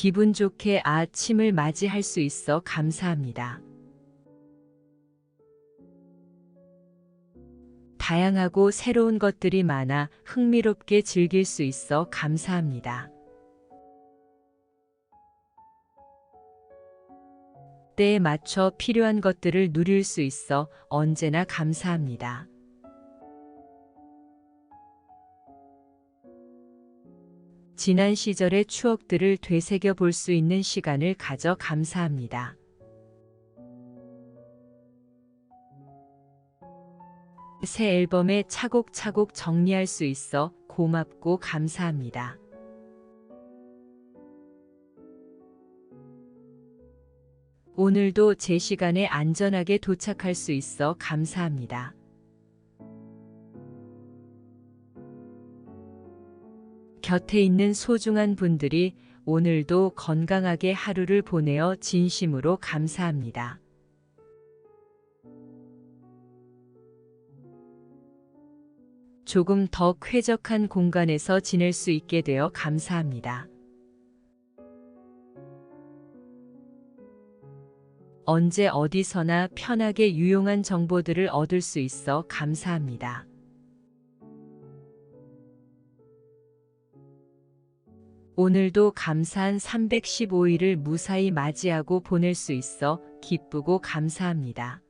기분 좋게 아침을 맞이할 수 있어 감사합니다. 다양하고 새로운 것들이 많아 흥미롭게 즐길 수 있어 감사합니다. 때에 맞춰 필요한 것들을 누릴 수 있어 언제나 감사합니다. 지난 시절의 추억들을 되새겨 볼 수 있는 시간을 가져 감사합니다. 새 앨범에 차곡차곡 정리할 수 있어 고맙고 감사합니다. 오늘도 제 시간에 안전하게 도착할 수 있어 감사합니다. 곁에 있는 소중한 분들이 오늘도 건강하게 하루를 보내어 진심으로 감사합니다. 조금 더 쾌적한 공간에서 지낼 수 있게 되어 감사합니다. 언제 어디서나 편하게 유용한 정보들을 얻을 수 있어 감사합니다. 오늘도 감사한 315일을 무사히 맞이하고 보낼 수 있어 기쁘고 감사합니다.